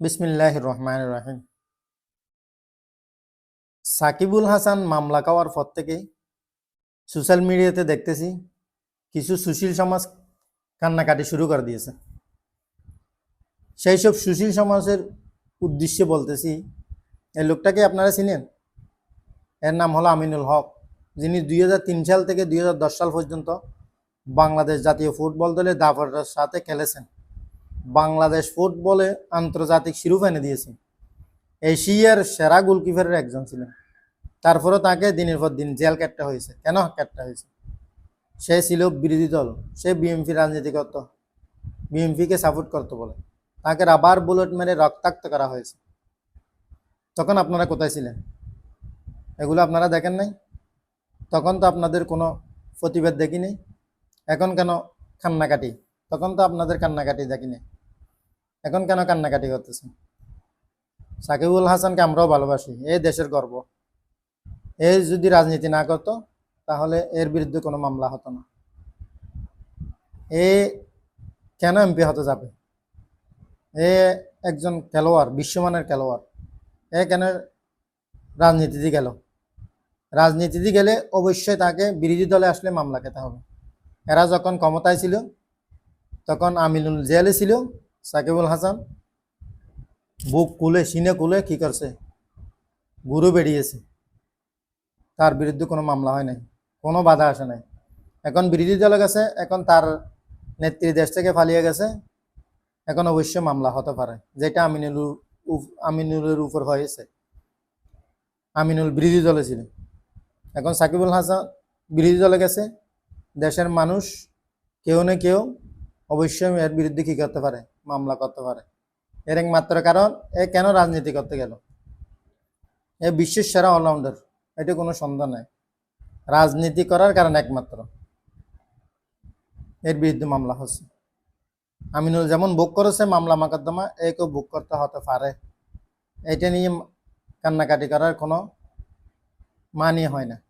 বিসমিল্লাহ রহমান রাহিম। সাকিবুল হাসান মামলা খাওয়ার পর থেকে সোশ্যাল মিডিয়াতে দেখতেছি কিছু সুশীল সমাজ কান্নাকাটি শুরু করে দিয়েছে। সেই সব সুশীল সমাজের উদ্দেশ্যে বলতেছি এই লোকটাকে আপনারা চিনেন? এর নাম হলো আমিনুল হক। যিনি দুই তিন সাল থেকে দুই হাজার দশ সাল পর্যন্ত বাংলাদেশ জাতীয় ফুটবল দলের দাফারের সাথে খেলেছেন। বাংলাদেশ ফুটবলে আন্তর্জাতিক শিরোপা এনে দিয়েছে। এশিয়ার সেরা গোলকিপারের একজন ছিলেন। তারপরে তাকে দিনের পর দিন জেল কাটতে হয়েছে। কেন কাটতে হয়েছে? সে ছিল বিরোধী দল। সে বিএমপি রাজনীতি করত বিএমপিকে সাপোর্ট করতো বলে। তাকে রাবার বুলেট মেরে রক্তাক্ত করা হয়েছে। তখন আপনারা কোথায় ছিলেন? এগুলো আপনারা দেখেন নাই? তখন তো আপনাদের কোনো প্রতিবাদ দেখিনি। এখন কেন কান্নাকাটি? তখন তো আপনাদের কান্নাকাটি দেখি দেখিনি। এখন কেন কান্নাকাটি করতেছেন সাকিবুল হাসানকে আমরাও ভালোবাসি এই দেশের গর্ব। এ যদি রাজনীতি না করতো, তাহলে এর বিরুদ্ধে কোনো মামলা হতো না। এ কেন এমপি হতে যাবে? এ একজন খেলোয়াড়, বিশ্বমানের খেলোয়াড়। এ কেন রাজনীতিতে গেল? রাজনীতিতে গেলে অবশ্যই তাকে বিরোধী দলে আসলে মামলা খেতে হবে। এরা যখন ক্ষমতায় ছিল, তখন আমিনুল জেলে ছিল সাকিবুল হাসান, বুক কুলে সিনে কুলে কি করছে? গুরু বেরিয়েছে। তার বিরুদ্ধে কোনো মামলা হয় নাই, কোনো বাধা আসে নাই। এখন বিরোধী দলে গেছে, এখন তার নেত্রী দেশ থেকে পালিয়ে গেছে। এখন অবশ্যই মামলা হতে পারে, যেটা আমিনুল আমিনুলের উপর হয়েছে। আমিনুল বিরোধী দলে ছিল। এখন সাকিবুল হাসান বিরোধী দলে গেছে। দেশের মানুষ কেউ না কেউ অবশ্যই এর বিরুদ্ধে কি করতে পারে? মামলা করতে পারে। এর একমাত্র কারণ, এ কেন রাজনীতি করতে গেল? এ বিশ্বের সেরা অলরাউন্ডার এটা কোনো সন্দেহ নাই। রাজনীতি করার কারণ একমাত্র। এর বিরুদ্ধে মামলা হচ্ছে। আমিনুল যেমন বুক করেছে মামলা মোকদ্দমা একেও বুক করতে হতে পারে। এটা নিয়ে কান্নাকাটি করার কোনো মানি হয় না।